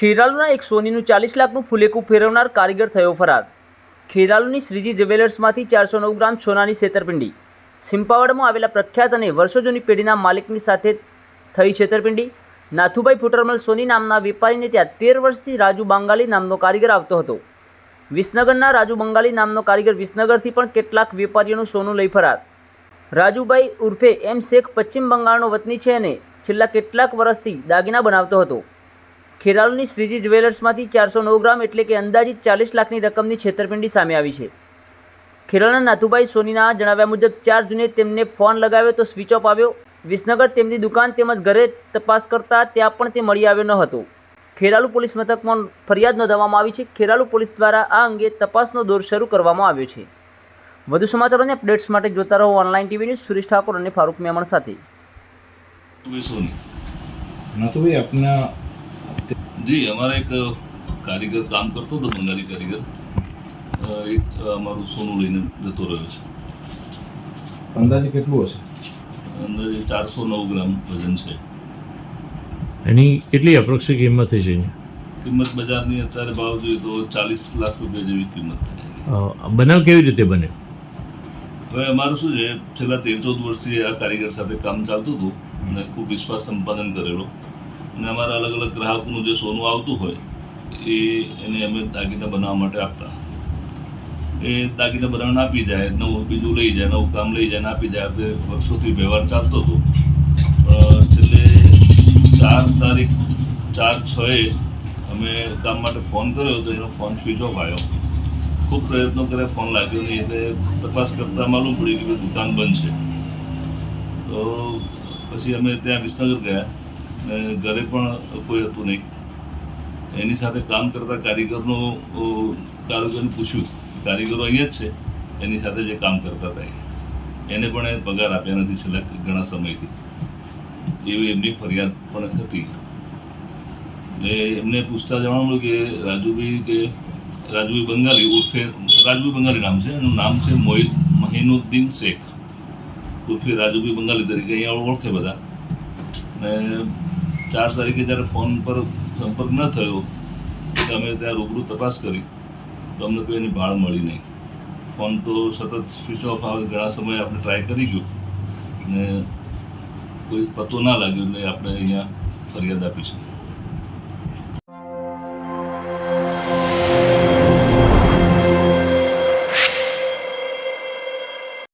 ખેરાલુના એક સોનીનું ચાલીસ લાખનું ફુલેકું ફેરવનાર કારીગર થયો ફરાર. ખેરાલુની શ્રીજી જ્વેલર્સમાંથી ચારસો નવ ગ્રામ સોનાની છેતરપિંડી. સિમ્પાવડમાં આવેલા પ્રખ્યાત અને વર્ષો જૂની પેઢીના માલિકની સાથે થઈ છેતરપિંડી. નાથુભાઈ ફૂટરમલ સોની નામના વેપારીને ત્યાં તેર વર્ષથી રાજુ બાંગાલી નામનો કારીગર આવતો હતો. વિસનગરના રાજુ બંગાલી નામનો કારીગર વિસનગરથી પણ કેટલાક વેપારીઓનું સોનું લઈ ફરાર. રાજુભાઈ ઉર્ફે એમ શેખ પશ્ચિમ બંગાળનો વતની છે અને છેલ્લા કેટલાક વર્ષથી દાગીના બનાવતો હતો. ખેરાલુની શ્રીજી જ્વેલર્સમાંથી ચારસો નવ ગ્રામ એટલે કે અંદાજિત ચાલીસ લાખની રકમની છેતરપિંડી સામે આવી છે. ખેરાલુના નાથુભાઈ સોનીના જણાવ્યા મુજબ ચાર જૂને તેમને ફોન લગાવ્યો તો સ્વિચ ઓફ આવ્યો. વિસનગર તેમની દુકાન તેમજ ઘરે તપાસ કરતા ત્યાં પણ તે મળી આવ્યો ન હતો. ખેરાલુ પોલીસ મથકમાં ફરિયાદ નોંધાવવામાં આવી છે. ખેરાલુ પોલીસ દ્વારા આ અંગે તપાસનો દોર શરૂ કરવામાં આવ્યો છે. વધુ સમાચારો અને અપડેટ્સ માટે જોતા રહો online TV news Suresh Thakor અને ફારૂક મેમણ સાથે. નાથુભાઈ, આપના જી અમારા એક કારીગર કામ કરતો હતો બંગાળી કારીગર. એક અમારું સોનું લઈને જતો રહ્યો છે. અંદાજે કેટલું હશે? અંદાજે ચારસો નવ ગ્રામ વજન છે. એની કેટલી એપ્રોક્સી કિંમત થઈ છે કિંમત બજારની અત્યારે ભાવ જોઈએ તો ચાલીસ લાખ રૂપિયા જેવી કિંમત થાય બનાવ કેવી રીતે બને? હવે અમારું શું છે છેલ્લા તેર ચૌદ વર્ષથી આ કારીગર સાથે કામ ચાલતું હતું અને ખૂબ વિશ્વાસ સંપાદન કરેલો. અને અમારા અલગ અલગ ગ્રાહકનું જે સોનું આવતું હોય એ એને અમે દાગીના બનાવવા માટે આપતા. એ દાગીના બનાવીને આપી જાય નવું બીજું લઈ જાય નવું કામ લઈ જાય આપી જાય. આપણે વર્ષોથી વ્યવહાર ચાલતો હતો. અ, છેલ્લે ચાર તારીખ ચાર છએ અમે કામ માટે ફોન કર્યો તો એનો ફોન સ્વિચ ઓફ આવ્યો. ખૂબ પ્રયત્નો કર્યા ફોન લાગ્યો નહીં એટલે તપાસ કરતાં માલુમ પડી કે દુકાન બંધ છે. તો પછી અમે ત્યાં વિસનગર ગયા. ને ઘરે પણ કોઈ હતું નહીં. એની સાથે કામ કરતા કારીગરનો કારીગરને પૂછ્યું. કારીગરો અહીંયા જ છે. એની સાથે જે કામ કરતા હતા એને પણ એ પગાર આપ્યા નથી છેલ્લા ઘણા સમયથી. એવી એમની ફરિયાદ પણ હતી એટલે એમને પૂછતા જાણવા મળ્યું કે રાજુભાઈ કે, રાજુભાઈ બંગાળી ઉર્ફે, રાજુભાઈ બંગાળી નામ છે? એનું નામ છે મોહિત મહિનુદ્દીન શેખ. ઉર્ફે રાજુભાઈ બંગાળી તરીકે અહીંયા ઓળખે બધા. ને ચાર તારીખે જ્યારે ફોન પર સંપર્ક ન થયો એટલે અમે ત્યાં રૂબરૂ તપાસ કરી. તો અમને કોઈ એની ભાળ મળી નહીં. ફોન તો સતત સ્વિચ ઓફ આવે, ઘણા સમયે આપણે ટ્રાય કરી ગયું. ને કોઈ પતો ના લાગ્યો એટલે આપણે અહીંયા ફરિયાદ આપી છે